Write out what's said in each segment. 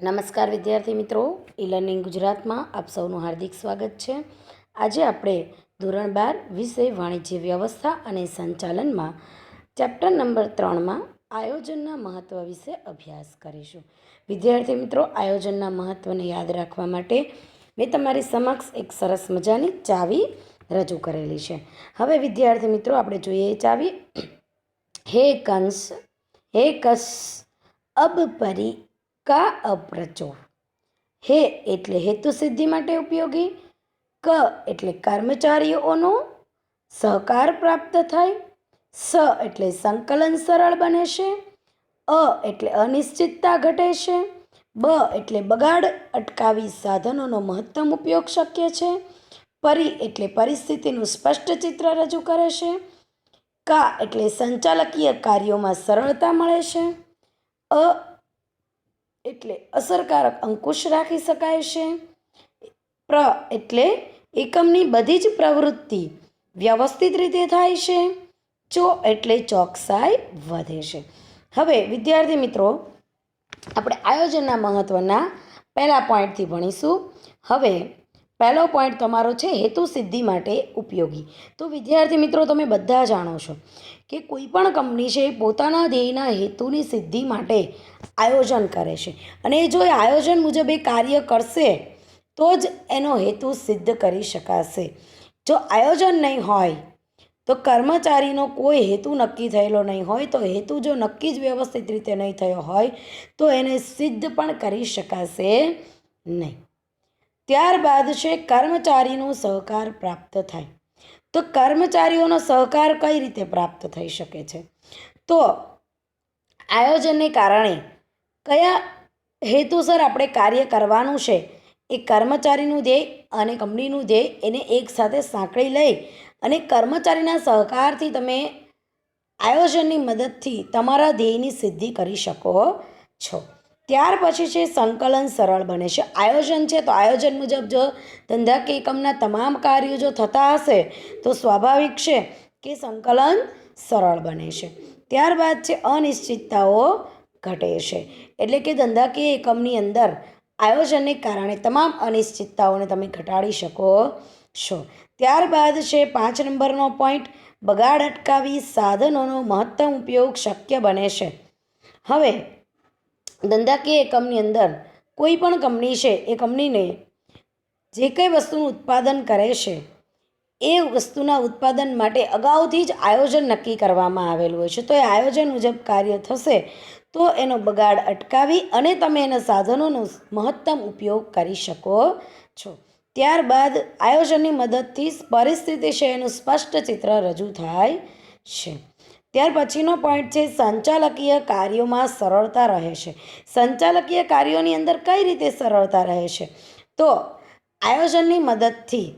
નમસ્કાર વિદ્યાર્થી મિત્રો. ઈ લર્નિંગ ગુજરાતમાં આપ સૌનું હાર્દિક સ્વાગત છે. આજે આપણે ધોરણ બાર વિષય વાણિજ્ય વ્યવસ્થા અને સંચાલનમાં ચેપ્ટર નંબર ત્રણમાં આયોજનના મહત્ત્વ વિશે અભ્યાસ કરીશું. વિદ્યાર્થી મિત્રો, આયોજનના મહત્ત્વને યાદ રાખવા માટે મેં તમારી સમક્ષ એક સરસ મજાની ચાવી રજૂ કરેલી છે. હવે વિદ્યાર્થી મિત્રો, આપણે જોઈએ એ ચાવી. હે કંસ, હે કસ, અબ પરી કા અપ્રચો. હે એટલે હેતુ સિદ્ધિ માટે ઉપયોગી, ક એટલે કર્મચારીઓનો સહકાર પ્રાપ્ત થાય, સ એટલે સંકલન સરળ બને છે, અ એટલે અનિશ્ચિતતા ઘટે છે, બ એટલે બગાડ અટકાવી સાધનોનો મહત્તમ ઉપયોગ શક્ય છે, પરી એટલે પરિસ્થિતિનું સ્પષ્ટ ચિત્ર રજૂ કરે છે, કા એટલે સંચાલકીય કાર્યોમાં સરળતા મળે છે, અ એટલે અસરકારક અંકુશ રાખી શકાય છે. પ્ર એટલે એકમની બધી જ પ્રવૃત્તિ વ્યવસ્થિત રીતે થાય છે. ચો એટલે ચોકસાઈ વધે છે. હવે વિદ્યાર્થી મિત્રો, આપણે આયોજનના મહત્ત્વના પહેલા પોઈન્ટથી ભણીશું. હવે પહેલો પોઈન્ટ તમારો છે હેતુ સિદ્ધિ માટે ઉપયોગી. તો વિદ્યાર્થી મિત્રો, તમે બધા જાણો છો કે કોઈ પણ કંપની છે એ પોતાના ધ્યેયના હેતુની સિદ્ધિ માટે આયોજન કરે છે. અને જો એ આયોજન મુજબ એ કાર્ય કરશે, તો જ એનો હેતુ સિદ્ધ કરી શકાશે. જો આયોજન નહીં હોય, તો કર્મચારીનો કોઈ હેતુ નક્કી થયેલો નહીં હોય, તો હેતુ જો નક્કી જ વ્યવસ્થિત રીતે નહીં થયો હોય, તો એને સિદ્ધ પણ કરી શકાશે નહીં. ત્યારબાદ છે, કર્મચારીનો સહકાર પ્રાપ્ત થાય. તો કર્મચારીઓનો સહકાર કઈ રીતે પ્રાપ્ત થઈ શકે છે? તો આયોજનને કારણે કયા હેતુસર આપણે કાર્ય કરવાનું છે એ કર્મચારીનું ધ્યેય અને કંપનીનું ધ્યેય એને એકસાથે સાંકળી લઈ અને કર્મચારીના સહકારથી તમે આયોજનની મદદથી તમારા ધ્યેયની સિદ્ધિ કરી શકો છો. ત્યાર પછી છે, સંકલન સરળ બને છે. આયોજન છે, તો આયોજન મુજબ જો ધંધાકીય એકમના તમામ કાર્યો જો થતા હશે, તો સ્વાભાવિક છે કે સંકલન સરળ બને છે. ત્યારબાદ છે, અનિશ્ચિતતાઓ ઘટે છે. એટલે કે ધંધાકીય એકમની અંદર આયોજનને કારણે તમામ અનિશ્ચિતતાઓને તમે ઘટાડી શકો છો. ત્યારબાદ છે, પાંચ નંબરનો પોઈન્ટ બગાડ અટકાવી સાધનોનો મહત્તમ ઉપયોગ શક્ય બને છે. હવે ધંધાકીય એકમની અંદર કોઈ પણ કંપની છે, એ કંપનીને જે કંઈ વસ્તુનું ઉત્પાદન કરે છે, એ વસ્તુના ઉત્પાદન માટે અગાઉથી જ આયોજન નક્કી કરવામાં આવેલું હોય છે. તો એ આયોજન મુજબ કાર્ય થશે, તો એનો બગાડ અટકાવી અને તમે એના સાધનોનો મહત્તમ ઉપયોગ કરી શકો છો. ત્યારબાદ આયોજનની મદદથી પરિસ્થિતિ છે, એનું સ્પષ્ટ ચિત્ર રજૂ થાય છે. ત્યાર પછીનો પોઈન્ટ છે, સંચાલકીય કાર્યોમાં સરળતા રહે છે. સંચાલકીય કાર્યોની અંદર કઈ રીતે સરળતા રહે છે? તો આયોજનની મદદથી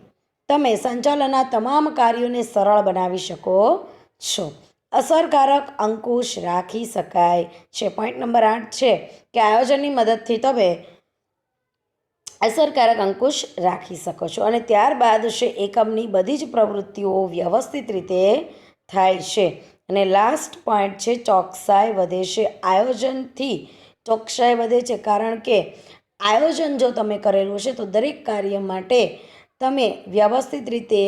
તમે સંચાલનના તમામ કાર્યોને સરળ બનાવી શકો છો. અસરકારક અંકુશ રાખી શકાય છે. પોઈન્ટ નંબર આઠ છે કે આયોજનની મદદથી તમે અસરકારક અંકુશ રાખી શકો છો. અને ત્યારબાદ છે, એકમની બધી જ પ્રવૃત્તિઓ વ્યવસ્થિત રીતે થાય છે. અને લાસ્ટ પોઈન્ટ છે, ચોકસાઈ વધે છે. આયોજનથી ચોકસાઈ વધે છે, કારણ કે આયોજન જો તમે કરેલું છે તો દરેક કાર્ય માટે તમે વ્યવસ્થિત રીતે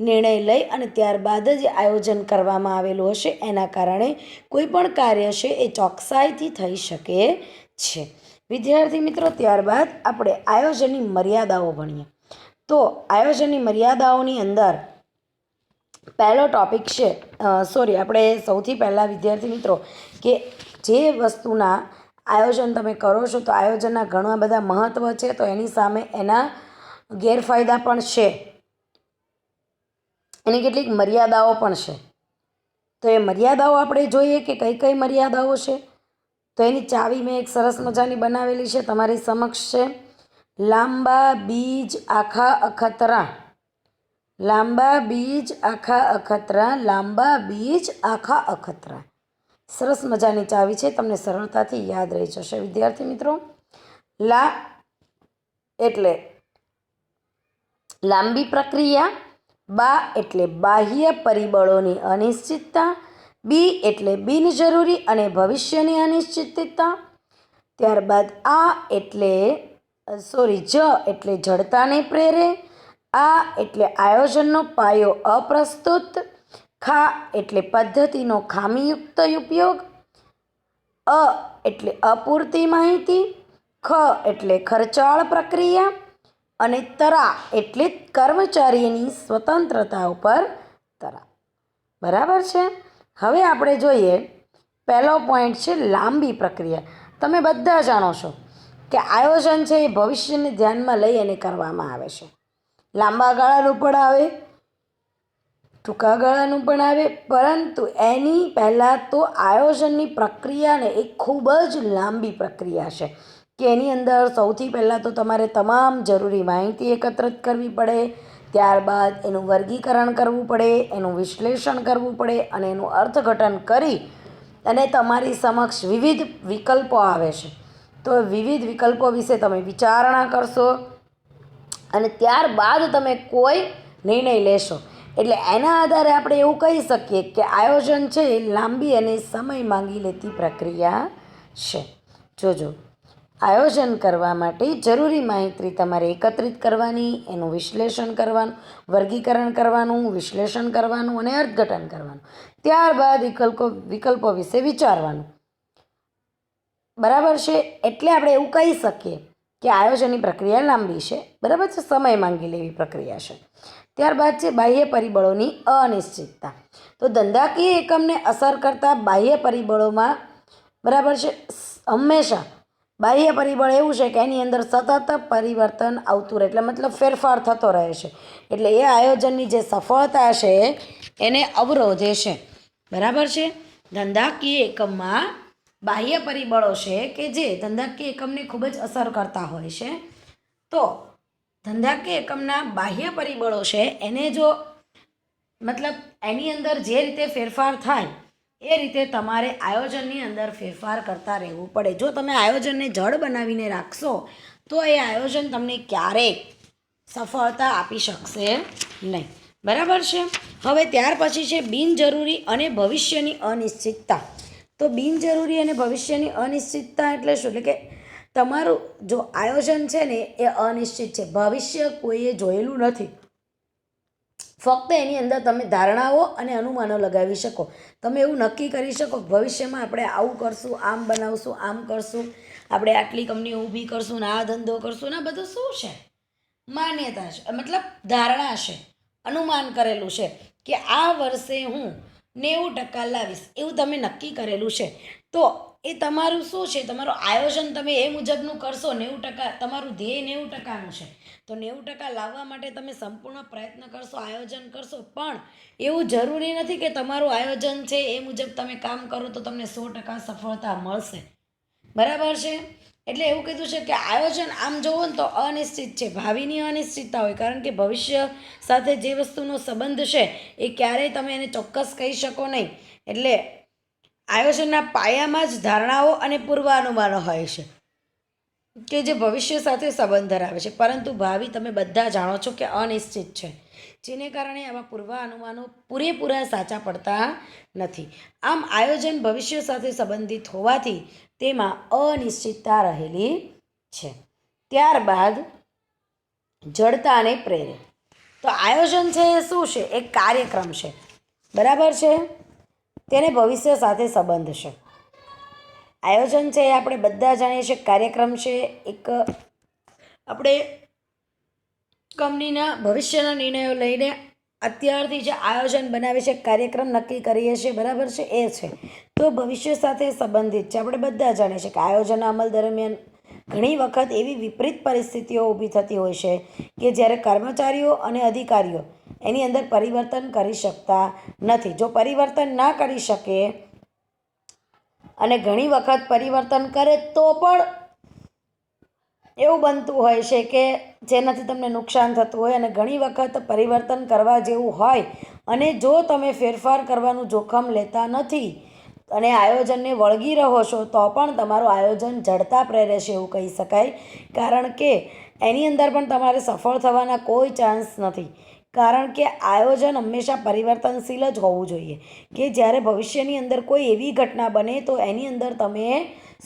નિર્ણય લઈ અને ત્યારબાદ જ આયોજન કરવામાં આવેલું હશે. એના કારણે કોઈ પણ કાર્ય છે, એ ચોકસાઈથી થઈ શકે છે. વિદ્યાર્થી મિત્રો, ત્યારબાદ આપણે આયોજનની મર્યાદાઓ ભણીએ. તો આયોજનની મર્યાદાઓની અંદર પહેલો ટોપિક છે સોરી આપણે સૌથી પહેલાં વિદ્યાર્થી મિત્રો, કે જે વસ્તુના આયોજન તમે કરો છો, તો આયોજનના ઘણા બધા મહત્ત્વ છે, તો એની સામે એના ગેરફાયદા પણ છે. એની કેટલીક મર્યાદાઓ પણ છે. તો એ મર્યાદાઓ આપણે જોઈએ કે કઈ કઈ મર્યાદાઓ છે? તો એની ચાવી મેં એક સરસ મજાની બનાવેલી છે, તમારી સમક્ષ છે. લાંબા બીજ આખા અખતરા. લાંબા બીજ આખા અખતરા, લાંબા બીજ આખા અખતરા. સરસ મજાની ચાવી છે, તમને સરળતાથી યાદ રહી જશે. વિદ્યાર્થી મિત્રો, લા એટલે લાંબી પ્રક્રિયા, બા એટલે બાહ્ય પરિબળોની અનિશ્ચિતતા, બી એટલે બિનજરૂરી અને ભવિષ્યની અનિશ્ચિતતા. ત્યારબાદ આ એટલે સોરી જ એટલે જડતાને પ્રેરે આ એટલે આયોજનનો પાયો અપ્રસ્તુત, ખા એટલે પદ્ધતિનો ખામીયુક્ત ઉપયોગ, અ એટલે અપૂરતી માહિતી, ખ એટલે ખર્ચાળ પ્રક્રિયા અને તરા એટલે કર્મચારીની સ્વતંત્રતા ઉપર તરા. બરાબર છે? હવે આપણે જોઈએ, પહેલો પોઈન્ટ છે લાંબી પ્રક્રિયા. તમે બધા જાણો છો કે આયોજન છે એ ભવિષ્યને ધ્યાનમાં લઈ અને કરવામાં આવે છે. લાંબા ગાળાનું પણ આવે, ટૂંકા ગાળાનું પણ આવે, પરંતુ એની પહેલાં તો આયોજનની પ્રક્રિયાને એ ખૂબ જ લાંબી પ્રક્રિયા છે, કે એની અંદર સૌથી પહેલાં તો તમારે તમામ જરૂરી માહિતી એકત્રિત કરવી પડે, ત્યારબાદ એનું વર્ગીકરણ કરવું પડે, એનું વિશ્લેષણ કરવું પડે અને એનું અર્થઘટન કરી અને તમારી સમક્ષ વિવિધ વિકલ્પો આવે છે. તો વિવિધ વિકલ્પો વિશે તમે વિચારણા કરશો અને ત્યારબાદ તમે કોઈ નિર્ણય લેશો. એટલે એના આધારે આપણે એવું કહી શકીએ કે આયોજન છે એ લાંબી અને સમય માંગી લેતી પ્રક્રિયા છે. જોજો. આયોજન કરવા માટે જરૂરી માહિતી તમારે એકત્રિત કરવાની, એનું વિશ્લેષણ કરવાનું, વર્ગીકરણ કરવાનું, વિશ્લેષણ કરવાનું અને અર્થઘટન કરવાનું. ત્યારબાદ વિકલ્પો વિકલ્પો વિશે વિચારવાનું. બરાબર છે? એટલે આપણે એવું કહી શકીએ કે આયોજનની પ્રક્રિયા લાંબી છે. બરાબર છે? સમય માંગી લેવી પ્રક્રિયા છે. ત્યારબાદ છે બાહ્ય પરિબળોની અનિશ્ચિતતા. તો ધંધાકીય એકમને અસર કરતા બાહ્ય પરિબળોમાં બરાબર છે? હંમેશા બાહ્ય પરિબળ એવું છે કે એની અંદર સતત પરિવર્તન આવતું રહે. એટલે મતલબ ફેરફાર થતો રહે છે. એટલે એ આયોજનની જે સફળતા છે, એને અવરોધે છે. બરાબર છે? ધંધાકીય એકમમાં બાહ્ય પરિબળો છે કે જે ધંધાકીય એકમને ખૂબ જ અસર કરતા હોય છે. તો ધંધાકીય એકમના બાહ્ય પરિબળો છે, એને જો મતલબ એની અંદર જે રીતે ફેરફાર થાય, એ રીતે તમારે આયોજનની અંદર ફેરફાર કરતા રહેવું પડે. જો તમે આયોજનને જળ બનાવીને રાખશો, તો એ આયોજન તમને ક્યારેય સફળતા આપી શકશે નહીં. બરાબર છે? હવે ત્યાર પછી છે બિનજરૂરી અને ભવિષ્યની અનિશ્ચિતતા. તો બિનજરૂરી અને ભવિષ્યની અનિશ્ચિતતા એટલે શું? એટલે કે તમારું જો આયોજન છે ને એ અનિશ્ચિત છે. ભવિષ્ય કોઈએ જોયેલું નથી. ફક્ત એની અંદર તમે ધારણાઓ અને અનુમાનો લગાવી શકો. તમે એવું નક્કી કરી શકો ભવિષ્યમાં આપણે આવું કરશું, આમ બનાવશું, આમ કરશું, આપણે આટલી કંપની ઊભી કરશું, ને આ ધંધો કરશું, ને બધું શું છે? માન્યતા છે. મતલબ ધારણા છે. અનુમાન કરેલું છે કે આ વર્ષે હું નેવું ટકા લાવીશ. એવું તમે નક્કી કરેલું છે. તો એ તમારું શું છે? તમારું આયોજન તમે એ મુજબનું કરશો, નેવું ટકા, તમારું ધ્યેય નેવું ટકાનું છે. તો નેવું ટકા લાવવા માટે તમે સંપૂર્ણ પ્રયત્ન કરશો, આયોજન કરશો, પણ એવું જરૂરી નથી કે તમારું આયોજન છે એ મુજબ તમે કામ કરો તો તમને સો ટકા સફળતા મળશે. બરાબર છે? એટલે એવું કીધું છે કે આયોજન આમ જોવો ને તો અનિશ્ચિત છે, ભાવિની અનિશ્ચિતતા હોય. કારણ કે ભવિષ્ય સાથે જે વસ્તુનો સંબંધ છે, એ ક્યારેય તમે એને ચોક્કસ કહી શકો નહીં. એટલે આયોજનના પાયામાં જ ધારણાઓ અને પૂર્વાનુમાનો હોય છે કે જે ભવિષ્ય સાથે સંબંધ ધરાવે છે. પરંતુ ભાવિ, તમે બધા જાણો છો કે અનિશ્ચિત છે, જેને કારણે આવા પૂર્વાનુમાનો પૂરેપૂરા સાચા પડતા નથી. આમ આયોજન ભવિષ્ય સાથે સંબંધિત હોવાથી તેમાં અનિશ્ચિતતા રહેલી છે. ત્યારબાદ જડતાને પ્રેરે. તો આયોજન છે એ શું છે? એક કાર્યક્રમ છે. બરાબર છે? તેને ભવિષ્ય સાથે સંબંધ છે. આયોજન છે એ આપણે બધા જાણીએ છીએ. કાર્યક્રમ છે એક આપણે કંપનીના ભવિષ્યના નિર્ણયો લઈને અત્યારથી જે આયોજન બનાવે છે, કાર્યક્રમ નક્કી કરીએ છીએ, બરાબર છે? એ છે. તો ભવિષ્ય સાથે સંબંધિત છે. આપણે બધા જાણીએ છીએ કે આયોજન અમલ દરમિયાન ઘણી વખત એવી વિપરીત પરિસ્થિતિઓ ઊભી થતી હોય છે કે જ્યારે કર્મચારીઓ અને અધિકારીઓ એની અંદર પરિવર્તન કરી શકતા નથી. જો પરિવર્તન ના કરી શકે અને ઘણી વખત પરિવર્તન કરે તો પણ એવું બનતું હોય છે કે જેનાથી તમને નુકસાન થતું હોય અને ઘણી વખત પરિવર્તન કરવા જેવું હોય. અને જો તમે ફેરફાર કરવાનું જોખમ લેતા નથી અને આયોજનને વળગી રહો છો, તો પણ તમારું આયોજન જડતા પ્રેરે છે એવું કહી શકાય. કારણ કે એની અંદર પણ તમારે સફળ થવાના કોઈ ચાન્સ નથી. કારણ કે આયોજન હંમેશા પરિવર્તનશીલ જ હોવું જોઈએ. કે જ્યારે ભવિષ્યની અંદર કોઈ એવી ઘટના બને, તો એની અંદર તમે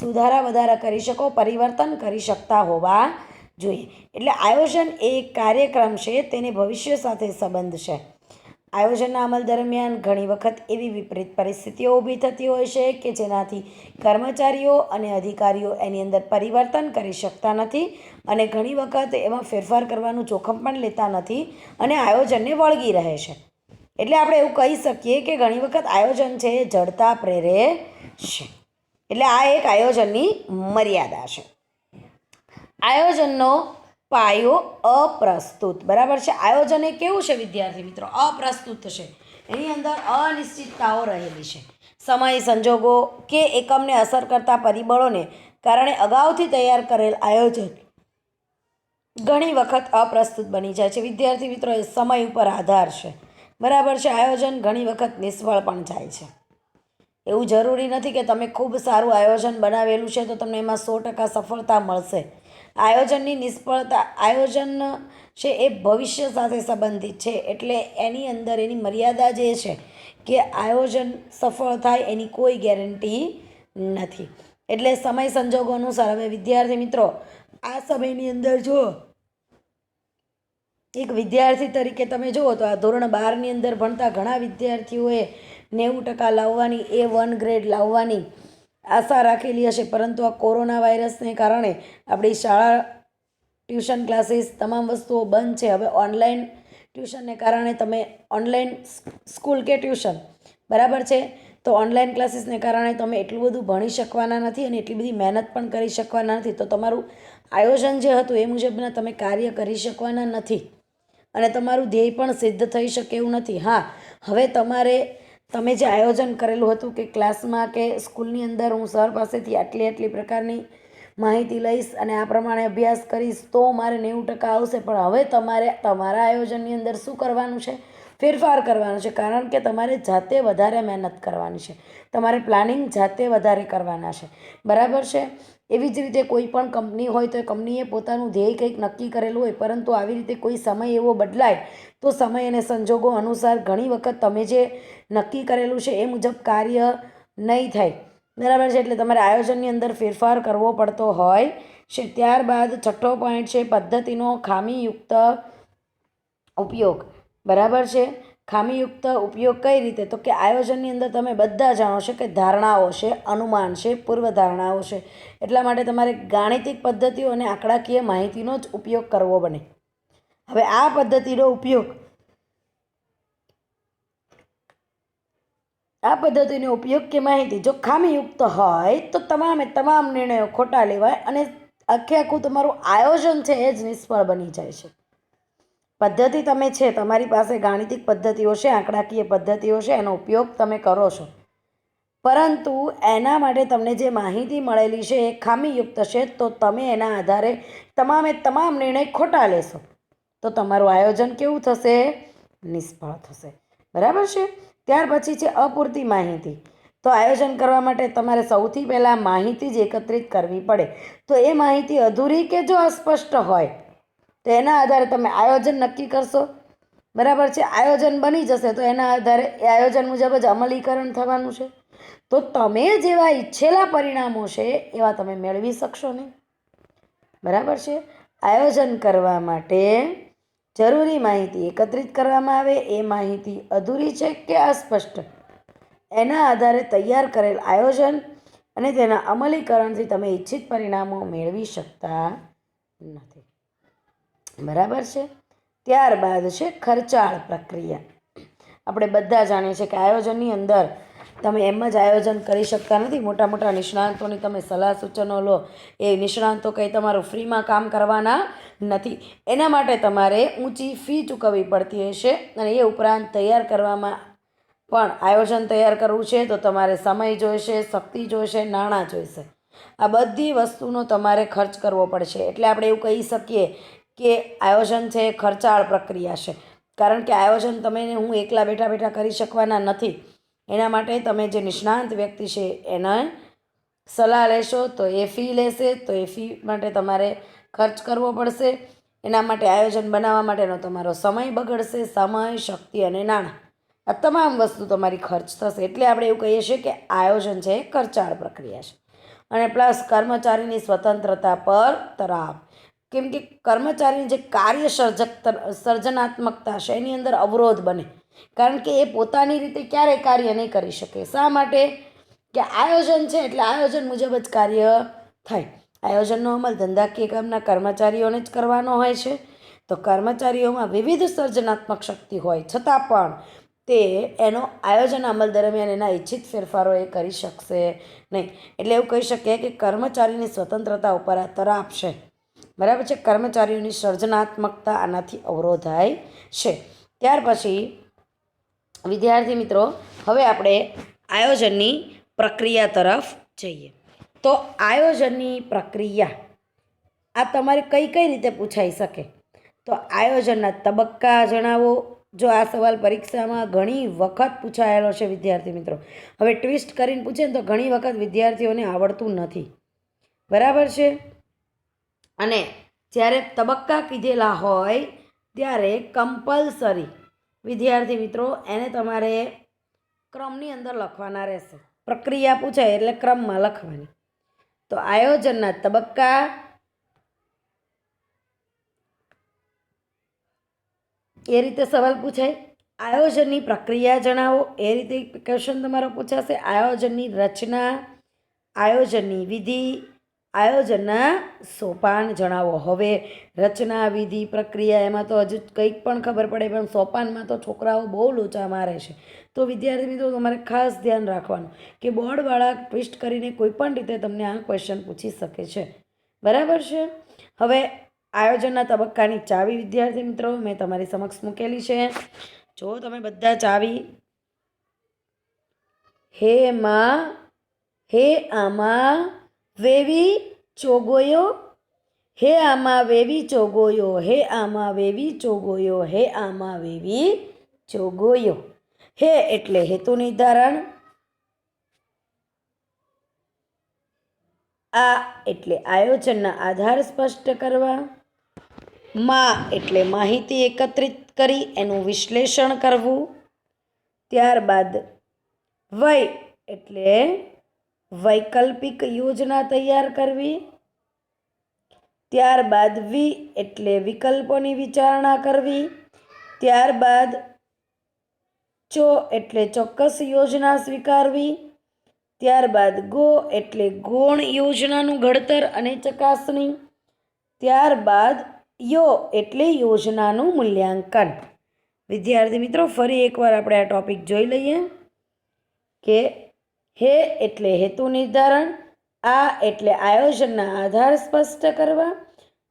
સુધારા વધારા કરી શકો, પરિવર્તન કરી શકતા હોવા જોઈએ. એટલે આયોજન એ એક કાર્યક્રમ છે, તેને ભવિષ્ય સાથે સંબંધ છે. આયોજનના અમલ દરમિયાન ઘણી વખત એવી વિપરીત પરિસ્થિતિઓ ઊભી થતી હોય છે કે જેનાથી કર્મચારીઓ અને અધિકારીઓ એની અંદર પરિવર્તન કરી શકતા નથી અને ઘણી વખત એમાં ફેરફાર કરવાનું જોખમ પણ લેતા નથી અને આયોજનને વળગી રહે છે. એટલે આપણે એવું કહી શકીએ કે ઘણી વખત આયોજન છે, જડતા પ્રેરે છે. એટલે આ એક આયોજનની મર્યાદા છે. આયોજનનો પાયો અપ્રસ્તુત, બરાબર છે? આયોજન એ કેવું છે વિદ્યાર્થી મિત્રો? અપ્રસ્તુત છે. એની અંદર અનિશ્ચિતતાઓ રહેલી છે. સમય, સંજોગો કે એકમને અસર કરતા પરિબળોને કારણે અગાઉથી તૈયાર કરેલ આયોજન ઘણી વખત અપ્રસ્તુત બની જાય છે. વિદ્યાર્થી મિત્રો, એ સમય ઉપર આધાર છે. બરાબર છે? આયોજન ઘણી વખત નિષ્ફળ પણ જાય છે. એવું જરૂરી નથી કે તમે ખૂબ સારું આયોજન બનાવેલું છે તો તમને એમાં સો ટકા સફળતા મળશે. આયોજનની નિષ્ફળતા, આયોજન છે એ ભવિષ્ય સાથે સંબંધિત છે એટલે એની અંદર એની મર્યાદા જે છે કે આયોજન સફળ થાય એની કોઈ ગેરંટી નથી. એટલે સમય સંજોગો અનુસાર હવે વિદ્યાર્થી મિત્રો, આ સમયની અંદર જો એક વિદ્યાર્થી તરીકે તમે જુઓ તો આ ધોરણ બારની અંદર ભણતા ઘણા વિદ્યાર્થીઓએ નેવું ટકા લાવવાની, એ વન ગ્રેડ લાવવાની આશા રાખેલી હશે. પરંતુ આ કોરોના વાયરસને કારણે આપણી શાળા ટ્યુશન ક્લાસીસ તમામ વસ્તુઓ બંધ છે. હવે ઓનલાઈન ટ્યુશનને કારણે તમે ઓનલાઈન સ્કૂલ કે ટ્યુશન, બરાબર છે? તો ઓનલાઈન ક્લાસીસને કારણે તમે એટલું બધું ભણી શકવાના નથી અને એટલી બધી મહેનત પણ કરી શકવાના નથી. તો તમારું આયોજન જે હતું એ મુજબના તમે કાર્ય કરી શકવાના નથી અને તમારું ધ્યેય પણ સિદ્ધ થઈ શકે એવું નથી. હા, હવે તમારે તમે જે આયોજન કરેલું હતું કે ક્લાસમાં કે સ્કૂલની અંદર હું સર પાસેથી આટલી આટલી પ્રકારની માહિતી લઈશ અને આ પ્રમાણે અભ્યાસ કરીશ, તો મારે નેવું ટકા આવશે. પણ હવે તમારે, તમારા આયોજનની અંદર શું કરવાનું છે? ફેરફાર કરવાનો છે. કારણ કે તમારે જાતે વધારે મહેનત કરવાની છે. તમારે પ્લાનિંગ જાતે વધારે કરવાના છે. બરાબર છે? એવી જ રીતે કોઈ પણ કંપની હોય તો એ કંપનીએ પોતાનું ધ્યેય કંઈક નક્કી કરેલું હોય, પરંતુ આવી રીતે કોઈ સમય એવો બદલાય, તો સમય અને સંજોગો અનુસાર ઘણી વખત તમે જે નક્કી કરેલું છે એ મુજબ કાર્ય નહીં થાય. બરાબર છે? એટલે તમારે આયોજનની અંદર ફેરફાર કરવો પડતો હોય. છે ત્યારબાદ છઠ્ઠો પોઈન્ટ છે પદ્ધતિનો ખામીયુક્ત ઉપયોગ. બરાબર છે? ખામીયુક્ત ઉપયોગ કઈ રીતે? તો કે આયોજનની અંદર તમે બધા જાણો છો કે ધારણાઓ છે, અનુમાન છે, પૂર્વધારણાઓ છે. એટલા માટે તમારે ગાણિતિક પદ્ધતિઓ અને આંકડાકીય માહિતીનો જ ઉપયોગ કરવો બને. હવે આ પદ્ધતિનો ઉપયોગ આ પદ્ધતિનો ઉપયોગ કે માહિતી જો ખામીયુક્ત હોય, તો તમામે તમામ નિર્ણયો ખોટા લેવાય અને આખે આખું તમારું આયોજન છે એ જ નિષ્ફળ બની જાય છે. પદ્ધતિ તમે છે, તમારી પાસે ગાણિતિક પદ્ધતિઓ છે, આંકડાકીય પદ્ધતિઓ છે, એનો ઉપયોગ તમે કરો છો. પરંતુ એના માટે તમને જે માહિતી મળેલી છે, એ ખામીયુક્ત છે, તો તમે એના આધારે તમામે તમામ નિર્ણય ખોટા લેશો. તો તમારું આયોજન કેવું થશે? નિષ્ફળ થશે. બરાબર છે? ત્યાર પછી છે અપૂરતી માહિતી. તો આયોજન કરવા માટે તમારે સૌથી પહેલાં માહિતી જ એકત્રિત કરવી પડે. તો એ માહિતી અધૂરી કે જો અસ્પષ્ટ હોય? તો એના આધારે તમે આયોજન નક્કી કરશો? બરાબર છે? આયોજન બની જશે તો એના આધારે એ આયોજન મુજબ જ અમલીકરણ થવાનું છે. તો તમે જેવા ઈચ્છેલા પરિણામો છે, એવા તમે મેળવી શકશો નહીં. બરાબર છે? આયોજન કરવા માટે જરૂરી માહિતી એકત્રિત કરવામાં આવે, એ માહિતી અધૂરી છે કે અસ્પષ્ટ? એના આધારે તૈયાર કરેલ આયોજન અને તેના અમલીકરણથી તમે ઈચ્છિત પરિણામો મેળવી શકતા નથી. બરાબર છે? ત્યારબાદ છે ખર્ચાળ પ્રક્રિયા. આપણે બધા જાણીએ છીએ કે આયોજનની અંદર તમે એમ જ આયોજન કરી શકતા નથી. મોટા મોટા નિષ્ણાંતોની તમે સલાહ સૂચનો લો. એ નિષ્ણાંતો કંઈ તમારું ફ્રીમાં કામ કરવાના નથી. એના માટે તમારે ઊંચી ફી ચૂકવવી પડતી હશે અને એ ઉપરાંત તૈયાર કરવામાં પણ આયોજન તૈયાર કરવું છે તો તમારે સમય જોઈશે, શક્તિ જોઈશે, નાણાં જોઈશે. આ બધી વસ્તુનો તમારે ખર્ચ કરવો પડશે. એટલે આપણે એવું કહી શકીએ કે આયોજન છે એ ખર્ચાળ પ્રક્રિયા છે. કારણ કે આયોજન તમે હું એકલા બેઠા બેઠા કરી શકવાના નથી. એના માટે તમે જે નિષ્ણાંત વ્યક્તિ છે એને સલાહ લેશો તો એ ફી લેશે, તો એ ફી માટે તમારે ખર્ચ કરવો પડશે. એના માટે આયોજન બનાવવા માટેનો તમારો સમય બગડશે, સમય, શક્તિ અને નાણાં. આ તમામ વસ્તુ તમારી ખર્ચ થશે. એટલે આપણે એવું કહીએ છીએ કે આયોજન છે એ ખર્ચાળ પ્રક્રિયા છે. અને પ્લસ કર્મચારીની સ્વતંત્રતા પર તરાપ. કેમ કે કર્મચારીની જે કાર્ય સર્જક સર્જનાત્મકતા છે, એની અંદર અવરોધ બને. કારણ કે એ પોતાની રીતે ક્યારેય કાર્ય નહીં કરી શકે. શા માટે? કે આયોજન છે એટલે આયોજન મુજબ જ કાર્ય થાય. આયોજનનો અમલ ધંધાકીય કામના કર્મચારીઓને જ કરવાનો હોય છે. તો કર્મચારીઓમાં વિવિધ સર્જનાત્મક શક્તિ હોય. છતાં પણ તે એનો આયોજન અમલ દરમિયાન એના ઈચ્છિત ફેરફારો એ કરી શકશે નહીં. એટલે એવું કહી શકીએ કે કર્મચારીની સ્વતંત્રતા ઉપર આ તરાપ છે. બરાબર છે? કર્મચારીઓની સર્જનાત્મકતા આનાથી અવરોધાય છે. ત્યાર પછી, વિદ્યાર્થી મિત્રો, હવે આપણે આયોજનની પ્રક્રિયા તરફ જઈએ. તો આયોજનની પ્રક્રિયા, આ તમારે કઈ કઈ રીતે પૂછાઈ શકે? તો આયોજનના તબક્કા જણાવો. જો આ સવાલ પરીક્ષામાં ઘણી વખત પૂછાયેલો છે વિદ્યાર્થી મિત્રો. હવે ટ્વિસ્ટ કરીને પૂછે ને તો ઘણી વખત વિદ્યાર્થીઓને આવડતું નથી. બરાબર છે? અને જ્યારે તબક્કા કીધેલા હોય, ત્યારે કમ્પલસરી વિદ્યાર્થી મિત્રો, એને તમારે ક્રમની અંદર લખવાના રહેશે. પ્રક્રિયા પૂછાય એટલે ક્રમમાં લખવાની. તો આયોજનના તબક્કા એ રીતે સવાલ પૂછાય. આયોજનની પ્રક્રિયા જણાવો. એ રીતે ક્વેશ્ચન તમારો પૂછાશે. આયોજનની રચના, આયોજનની વિધિ આયોજનના સોપાન જણાવો. હવે રચના, વિધિ, પ્રક્રિયા એમાં તો હજુ કંઈક પણ ખબર પડે, પણ સોપાનમાં તો છોકરાઓ બહુ લોચા મારે છે. તો વિદ્યાર્થી મિત્રો, તમારે ખાસ ધ્યાન રાખવાનું કે બોર્ડવાળા ટ્વિસ્ટ કરીને કોઈ પણ રીતે તમને આ ક્વેશ્ચન પૂછી શકે છે. બરાબર છે? હવે આયોજનના તબક્કાની ચાવી વિદ્યાર્થી મિત્રો, મેં તમારી સમક્ષ મૂકેલી છે. જો તમે બધા ચાવી હે માં, હે આમાં વેવી ચોગોયો, હે આમાં વેવી ચોગોયો, હે આમાં વેવી ચોગોયો, હે આમાં વેવી ચોગોયો. હે એટલે હેતુ નિર્ધારણ. આ એટલે આયોજનના આધાર સ્પષ્ટ કરવા. માં એટલે માહિતી એકત્રિત કરી એનું વિશ્લેષણ કરવું. ત્યારબાદ વય એટલે વૈકલ્પિક યોજના તૈયાર કરવી. ત્યારબાદ વી એટલે વિકલ્પોની વિચારણા કરવી. ત્યારબાદ ચો એટલે ચોક્કસ યોજના સ્વીકારવી. ત્યારબાદ ગો એટલે ગૌણ યોજનાનું ઘડતર અને ચકાસણી. ત્યારબાદ યો એટલે યોજનાનું મૂલ્યાંકન. વિદ્યાર્થી મિત્રો, ફરી એકવાર આપણે આ ટોપિક જોઈ લઈએ કે હે એટલે હેતુ નિર્ધારણ, આ એટલે આયોજનના આધાર સ્પષ્ટ કરવા,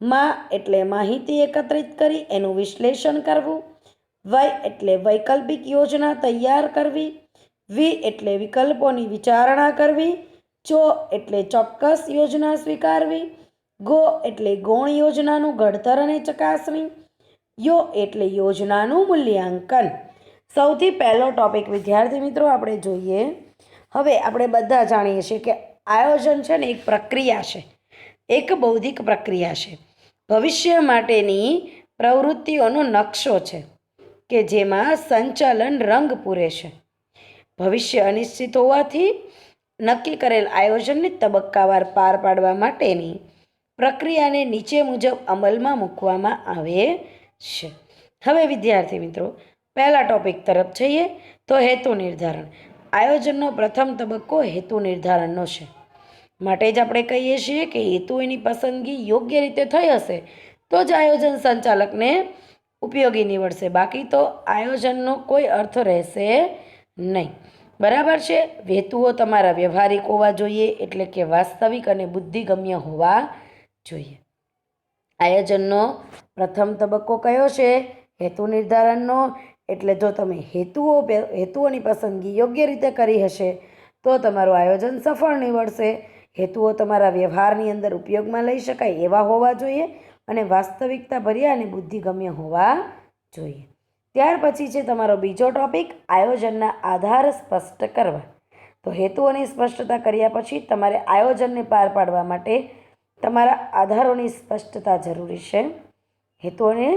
માં એટલે માહિતી એકત્રિત કરી એનું વિશ્લેષણ કરવું, વય એટલે વૈકલ્પિક યોજના તૈયાર કરવી, વી એટલે વિકલ્પોની વિચારણા કરવી, ચો એટલે ચોક્કસ યોજના સ્વીકારવી, ગો એટલે ગૌણ યોજનાનું ઘડતર અને ચકાસણી, યો એટલે યોજનાનું મૂલ્યાંકન. સૌથી પહેલો ટોપિક વિદ્યાર્થી મિત્રો આપણે જોઈએ હવે આપણે બધા જાણીએ છીએ કે આયોજન છે ને એક પ્રક્રિયા છે. એક બૌદ્ધિક પ્રક્રિયા છે. ભવિષ્ય માટેની પ્રવૃત્તિઓનો નકશો છે કે જેમાં સંચાલન રંગ પૂરે છે. ભવિષ્ય અનિશ્ચિત હોવાથી નક્કી કરેલ આયોજનને તબક્કાવાર પાર પાડવા માટેની પ્રક્રિયાને નીચે મુજબ અમલમાં મૂકવામાં આવે છે. હવે વિદ્યાર્થી મિત્રો, પહેલા ટોપિક તરફ જઈએ તો હેતુ નિર્ધારણ. આયોજનનો પ્રથમ તબક્કો હેતુ નિર્ધારણનો છે. માટે જ આપણે કહીએ છીએ કે હેતુ એની પસંદગી યોગ્ય રીતે થઈ હશે, તો જ આયોજન સંચાલકને ઉપયોગી નીવડશે. બાકી તો આયોજનનો કોઈ અર્થ રહેશે નહીં. બરાબર છે? હેતુઓ તમારા વ્યવહારિક હોવા જોઈએ, એટલે કે વાસ્તવિક અને બુદ્ધિગમ્ય હોવા જોઈએ. આયોજનનો પ્રથમ તબક્કો કયો છે? હેતુ નિર્ધારણનો એટલે જો તમે હેતુઓ હેતુઓની પસંદગી યોગ્ય રીતે કરી હશે, તો તમારું આયોજન સફળ નીવડશે. હેતુઓ તમારા વ્યવહારની અંદર ઉપયોગમાં લઈ શકાય એવા હોવા જોઈએ અને વાસ્તવિકતા ભર્યા અને બુદ્ધિગમ્ય હોવા જોઈએ. ત્યાર પછી છે તમારો બીજો ટોપિક, આયોજનના આધાર સ્પષ્ટ કરવા. તો હેતુઓની સ્પષ્ટતા કર્યા પછી તમારે આયોજનને પાર પાડવા માટે તમારા આધારોની સ્પષ્ટતા જરૂરી છે. હેતુઓને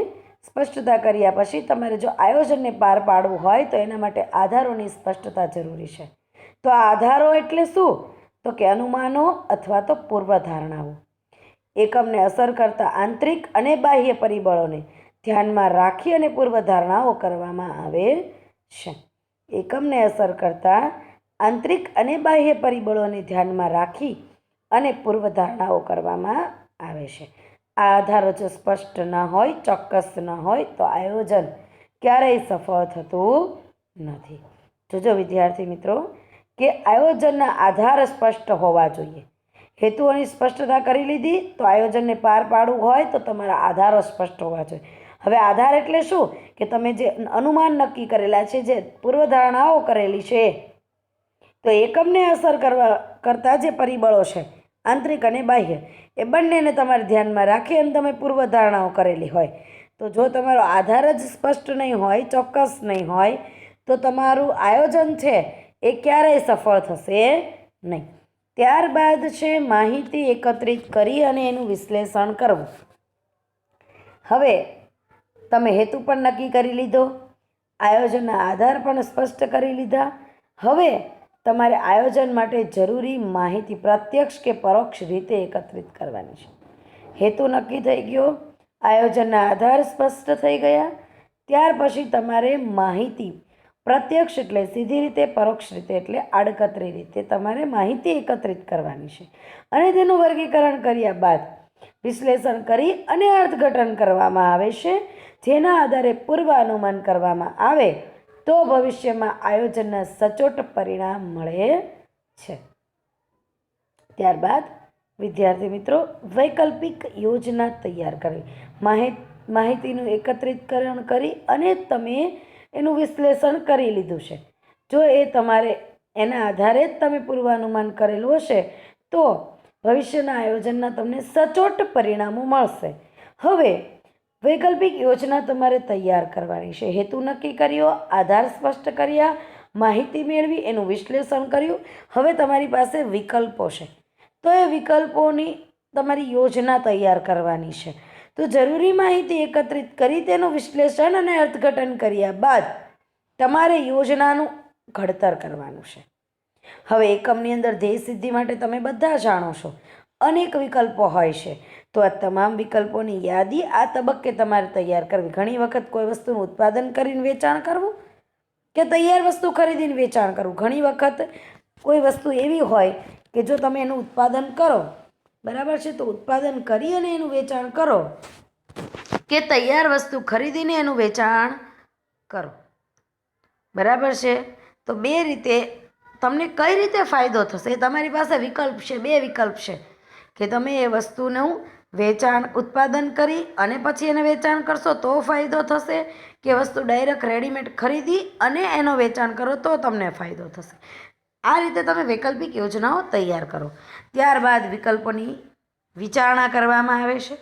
સ્પષ્ટતા કર્યા પછી તમારે જો આયોજનને પાર પાડવું હોય તો એના માટે આધારોની સ્પષ્ટતા જરૂરી છે. તો આ આધારો એટલે શું? તો કે અનુમાનો અથવા તો પૂર્વધારણાઓ. એકમને અસર કરતા આંતરિક અને બાહ્ય પરિબળોને ધ્યાનમાં રાખી અને પૂર્વધારણાઓ કરવામાં આવે છે. એકમને અસર કરતા આંતરિક અને બાહ્ય પરિબળોને ધ્યાનમાં રાખી અને પૂર્વધારણાઓ કરવામાં આવે છે. આ આધારો જો સ્પષ્ટ ન હોય, ચોક્કસ ન હોય, તો આયોજન ક્યારેય સફળ થતું નથી. જોજો વિદ્યાર્થી મિત્રો, કે આયોજનના આધાર સ્પષ્ટ હોવા જોઈએ. હેતુઓની સ્પષ્ટતા કરી લીધી, તો આયોજનને પાર પાડવું હોય, તો તમારા આધારો સ્પષ્ટ હોવા જોઈએ. હવે આધાર એટલે શું? કે તમે જે અનુમાન નક્કી કરેલા છે, જે પૂર્વધારણાઓ કરેલી છે, તો એકમને અસર કરવા કરતા જે પરિબળો છે, આંતરિક અને બાહ્ય એ બંનેને તમારે ધ્યાનમાં રાખી અને તમે પૂર્વધારણાઓ કરેલી હોય. તો જો તમારો આધાર જ સ્પષ્ટ નહીં હોય, ચોક્કસ નહીં હોય, તો તમારું આયોજન છે એ ક્યારેય સફળ થશે નહીં. ત્યારબાદ છે માહિતી એકત્રિત કરી અને એનું વિશ્લેષણ કરવું. હવે, તમે હેતુ પણ નક્કી કરી લીધો, આયોજનના આધાર પણ સ્પષ્ટ કરી લીધા. હવે તમારે આયોજન માટે જરૂરી માહિતી પ્રત્યક્ષ કે પરોક્ષ રીતે એકત્રિત કરવાની છે. હેતુ નક્કી થઈ ગયો, આયોજનના આધાર સ્પષ્ટ થઈ ગયા, ત્યાર પછી તમારે માહિતી પ્રત્યક્ષ એટલે સીધી રીતે, પરોક્ષ રીતે એટલે આડકતરી રીતે તમારે માહિતી એકત્રિત કરવાની છે. અને તેનું વર્ગીકરણ કર્યા બાદ વિશ્લેષણ કરી અને અર્થઘટન કરવામાં આવે છે. જેના આધારે પૂર્વ અનુમાન કરવામાં આવે તો ભવિષ્યમાં આયોજનના સચોટ પરિણામ મળે છે. ત્યારબાદ વિદ્યાર્થી મિત્રો, વૈકલ્પિક યોજના તૈયાર કરવી. માહિત માહિતીનું એકત્રિતકરણ કરી અને તમે એનું વિશ્લેષણ કરી લીધું છે. જો એ તમારે એના આધારે જ તમે પૂર્વાનુમાન કરેલું હશે, તો ભવિષ્યના આયોજનના તમને સચોટ પરિણામો મળશે. હવે વૈકલ્પિક યોજના તમારે તૈયાર કરવાની છે. હેતુ નક્કી કર્યો, આધાર સ્પષ્ટ કર્યા, માહિતી મેળવી, એનું વિશ્લેષણ કર્યું. હવે તમારી પાસે વિકલ્પો છે. તો એ વિકલ્પોની તમારી યોજના તૈયાર કરવાની છે. તો જરૂરી માહિતી એકત્રિત કરી, તેનું વિશ્લેષણ અને અર્થઘટન કર્યા બાદ તમારે યોજનાનું ઘડતર કરવાનું છે. હવે એકમની અંદર ધ્યેય સિદ્ધિ માટે તમે બધા જાણો છો. અનેક વિકલ્પો હોય છે. તો આ તમામ વિકલ્પોની યાદી આ તબક્કે તમારે તૈયાર કરવી. ઘણી વખત કોઈ વસ્તુનું ઉત્પાદન કરીને વેચાણ કરવું કે તૈયાર વસ્તુ ખરીદીને વેચાણ કરવું. ઘણી વખત કોઈ વસ્તુ એવી હોય કે જો તમે એનું ઉત્પાદન કરો, બરાબર છે, તો ઉત્પાદન કરી અને એનું વેચાણ કરો કે તૈયાર વસ્તુ ખરીદીને એનું વેચાણ કરો. બરાબર છે? તો બે રીતે તમને કઈ રીતે ફાયદો થશે? એ તમારી પાસે વિકલ્પ છે, બે વિકલ્પ છે. કે તમે એ વસ્તુનું વેચાણ ઉત્પાદન કરી અને પછી એને વેચાણ કરશો તો ફાયદો થશે. કે વસ્તુ ડાયરેક્ટ રેડીમેડ ખરીદી અને એનો વેચાણ કરો તો તમને ફાયદો થશે. આ રીતે તમે વૈકલ્પિક યોજનાઓ તૈયાર કરો. ત્યારબાદ વિકલ્પોની વિચારણા કરવામાં આવે છે.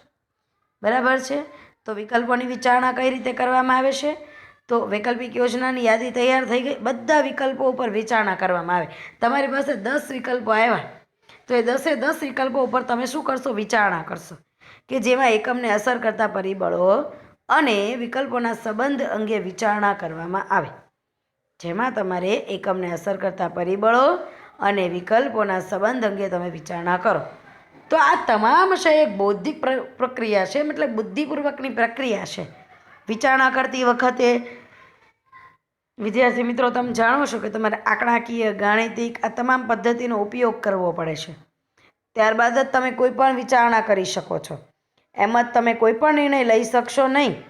બરાબર છે? તો વિકલ્પોની વિચારણા કઈ રીતે કરવામાં આવે છે? તો વૈકલ્પિક યોજનાની યાદી તૈયાર થઈ ગઈ. બધા વિકલ્પો ઉપર વિચારણા કરવામાં આવે. તમારી પાસે દસ વિકલ્પો આવ્યા. તો એ દસે દસ વિકલ્પો ઉપર તમે શું કરશો? વિચારણા કરશો. કે જેમાં એકમને અસર કરતા પરિબળો અને વિકલ્પોના સંબંધ અંગે વિચારણા કરવામાં આવે. જેમાં તમારે એકમને અસર કરતા પરિબળો અને વિકલ્પોના સંબંધ અંગે તમે વિચારણા કરો. તો આ તમામ છે, એક બૌદ્ધિક પ્રક્રિયા છે, મતલબ બુદ્ધિપૂર્વકની પ્રક્રિયા છે. વિચારણા કરતી વખતે વિદ્યાર્થી મિત્રો, તમે જાણો છો કે તમારે આંકડાકીય, ગાણિતિક આ તમામ પદ્ધતિનો ઉપયોગ કરવો પડે છે. ત્યારબાદ જ તમે કોઈ પણ વિચારણા કરી શકો છો. એમ જ તમે કોઈ પણ નિર્ણય લઈ શકશો નહીં.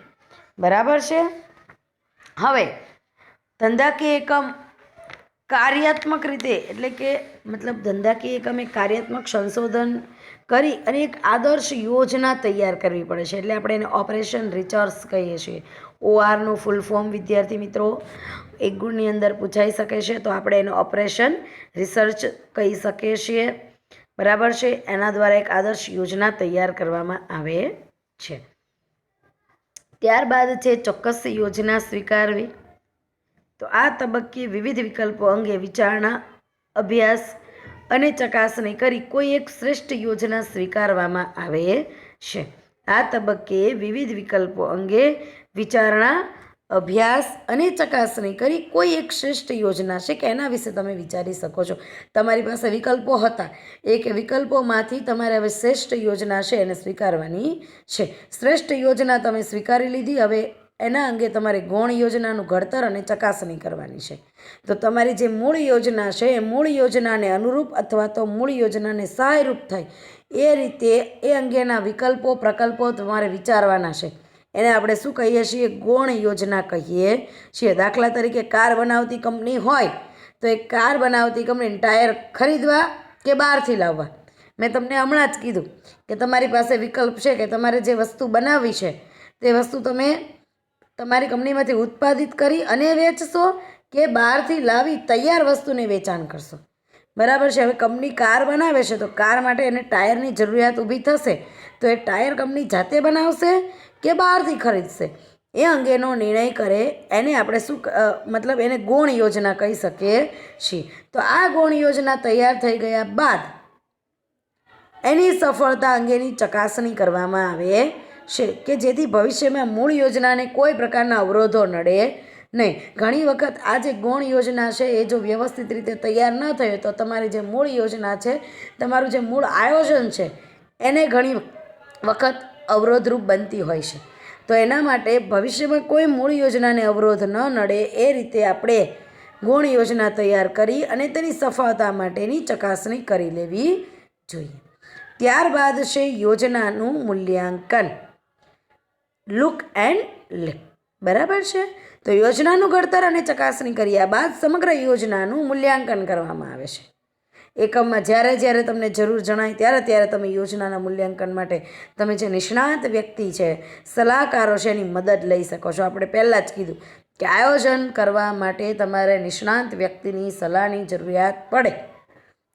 બરાબર છે? હવે, ધંધાકીય એકમ કાર્યાત્મક રીતે, એટલે કે મતલબ ધંધાકીય એકમ એ કાર્યાત્મક સંશોધન કરી અને એક આદર્શ યોજના તૈયાર કરવી પડે છે. એટલે આપણે એને ઓપરેશન રિચર્સ કહીએ છીએ. ઓઆરનું ફૂલ ફોર્મ વિદ્યાર્થી મિત્રો, એક ગુણની અંદર પૂછાઈ શકે છે. તો આપણે એને ઓપરેશન રિસર્ચ કહી શકીએ છીએ. બરાબર છે? એના દ્વારા એક આદર્શ યોજના તૈયાર કરવામાં આવે છે. ત્યારબાદ છે ચોક્કસ યોજના સ્વીકારવી. તો આ તબક્કે વિવિધ વિકલ્પો અંગે વિચારણા, અભ્યાસ અને ચકાસણી કરી કોઈ એક શ્રેષ્ઠ યોજના સ્વીકારવામાં આવે છે. આ તબક્કે વિવિધ વિકલ્પો અંગે વિચારણા, અભ્યાસ અને ચકાસણી કરી કોઈ એક શ્રેષ્ઠ યોજના છે કે એના વિશે તમે વિચારી શકો છો. તમારી પાસે વિકલ્પો હતા. એક વિકલ્પોમાંથી તમારે હવે શ્રેષ્ઠ યોજના છે એને સ્વીકારવાની છે. શ્રેષ્ઠ યોજના તમે સ્વીકારી લીધી, હવે એના અંગે તમારે ગૌણ યોજનાનું ઘડતર અને ચકાસણી કરવાની છે. તો તમારી જે મૂળ યોજના છે, એ મૂળ યોજનાને અનુરૂપ અથવા તો મૂળ યોજનાને સહાયરૂપ થાય, એ રીતે એ અંગેના વિકલ્પો, પ્રકલ્પો તમારે વિચારવાના છે. એને આપણે શું કહીએ છીએ? ગૌણ યોજના કહીએ છીએ. દાખલા તરીકે કાર બનાવતી કંપની હોય, તો એ કાર બનાવતી કંપની ટાયર ખરીદવા કે બહારથી લાવવા? મેં તમને હમણાં જ કીધું કે તમારી પાસે વિકલ્પ છે કે તમારે જે વસ્તુ બનાવવી છે, તે વસ્તુ તમે તમારી કંપનીમાંથી ઉત્પાદિત કરી અને વેચશો કે બહારથી લાવી તૈયાર વસ્તુને વેચાણ કરશો. બરાબર છે, હવે કંપની કાર બનાવે છે તો કાર માટે એને ટાયરની જરૂરિયાત ઊભી થશે. તો એ ટાયર કંપની જાતે બનાવશે કે બહારથી ખરીદશે? એ અંગેનો નિર્ણય કરે, એને આપણે શું મતલબ એને ગૌણ યોજના કહી શકીએ છીએ. તો આ ગૌણ યોજના તૈયાર થઈ ગયા બાદ એની સફળતા અંગેની ચકાસણી કરવામાં આવે. છે કે જેથી ભવિષ્યમાં મૂળ યોજનાને કોઈ પ્રકારના અવરોધો નડે નહીં. ઘણી વખત આ જે ગૌણ યોજના છે, એ જો વ્યવસ્થિત રીતે તૈયાર ન થયો તો તમારી જે મૂળ યોજના છે, તમારું જે મૂળ આયોજન છે, એને ઘણી વખત અવરોધરૂપ બનતી હોય છે. તો એના માટે ભવિષ્યમાં કોઈ મૂળ યોજનાને અવરોધ ન નડે એ રીતે આપણે ગૌણ યોજના તૈયાર કરી અને તેની સફળતા માટેની ચકાસણી કરી લેવી જોઈએ. ત્યારબાદ છે યોજનાનું મૂલ્યાંકન. લુક એન્ડ લિક બરાબર છે? તો યોજનાનું ઘડતર અને ચકાસણી કર્યા બાદ સમગ્ર યોજનાનું મૂલ્યાંકન કરવામાં આવે છે. એકમમાં જ્યારે જ્યારે તમને જરૂર જણાય ત્યારે ત્યારે તમે યોજનાના મૂલ્યાંકન માટે તમે જે નિષ્ણાત વ્યક્તિ છે, સલાહકારો છે એની મદદ લઈ શકો છો. આપણે પહેલાં જ કીધું કે આયોજન કરવા માટે તમારે નિષ્ણાંત વ્યક્તિની સલાહની જરૂરિયાત પડે.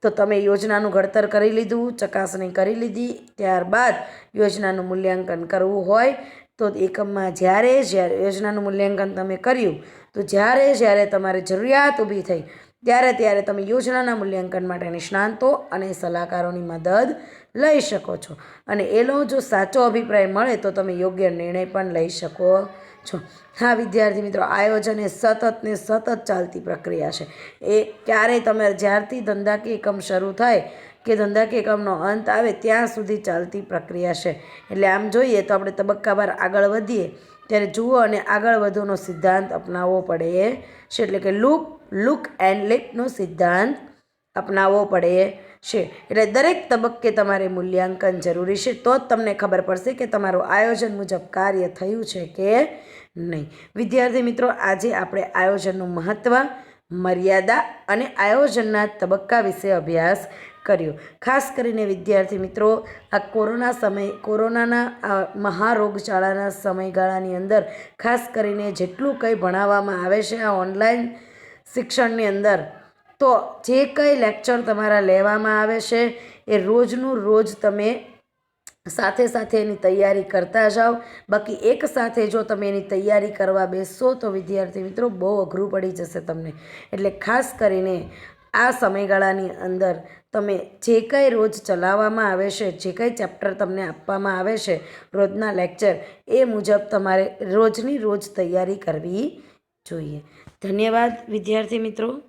તો તમે યોજનાનું ઘડતર કરી લીધું, ચકાસણી કરી લીધી, ત્યારબાદ યોજનાનું મૂલ્યાંકન કરવું હોય તો એકમમાં જ્યારે જ્યારે યોજનાનું મૂલ્યાંકન તમે કર્યું, તો જ્યારે જ્યારે તમારે જરૂરિયાત ઊભી થઈ, ત્યારે ત્યારે તમે યોજનાના મૂલ્યાંકન માટે નિષ્ણાંતો અને સલાહકારોની મદદ લઈ શકો છો. અને એનો જો સાચો અભિપ્રાય મળે તો તમે યોગ્ય નિર્ણય પણ લઈ શકો છો. હા, વિદ્યાર્થી મિત્રો, આયોજન એ સતત ને સતત ચાલતી પ્રક્રિયા છે. એ ક્યારેય તમે જ્યારથી ધંધાકીય એકમ શરૂ થાય કે ધંધાકીય કામનો અંત આવે ત્યાં સુધી ચાલતી પ્રક્રિયા છે. એટલે આમ જોઈએ તો આપણે તબક્કાવાર આગળ વધીએ, ત્યારે જુઓ અને આગળ વધોનો સિદ્ધાંત અપનાવવો પડે છે. એટલે કે લુક લુક એન્ડ લિપનો સિદ્ધાંત અપનાવવો પડે છે. એટલે દરેક તબક્કે તમારે મૂલ્યાંકન જરૂરી છે. તો જ તમને ખબર પડશે કે તમારું આયોજન મુજબ કાર્ય થયું છે કે નહીં. વિદ્યાર્થી મિત્રો, આજે આપણે આયોજનનું મહત્ત્વ મર્યાદા અને આયોજનના તબક્કા વિશે અભ્યાસ કર્યો. ખાસ કરીને વિદ્યાર્થી મિત્રો, આ કોરોના સમય, કોરોનાના, આ મહારોગચાળાના સમયગાળાની અંદર, ખાસ કરીને જેટલું કંઈ ભણાવવામાં આવે છે આ ઓનલાઈન શિક્ષણની અંદર, તો જે કંઈ લેક્ચર તમારા લેવામાં આવે છે, એ રોજનું રોજ તમે સાથે સાથે એની તૈયારી કરતા જાઓ. બાકી એક સાથે જો તમે એની તૈયારી કરવા બેસો તો વિદ્યાર્થી મિત્રો બહુ અઘરું પડી જશે તમને. એટલે ખાસ કરીને આ સમયગાળાની અંદર તમે જે કંઈ રોજ ચલાવવામાં આવે છે, જે કંઈ ચેપ્ટર તમને આપવામાં આવે છે, રોજના લેક્ચર, એ મુજબ તમારે રોજની રોજ તૈયારી કરવી જોઈએ. ધન્યવાદ, વિદ્યાર્થી મિત્રો.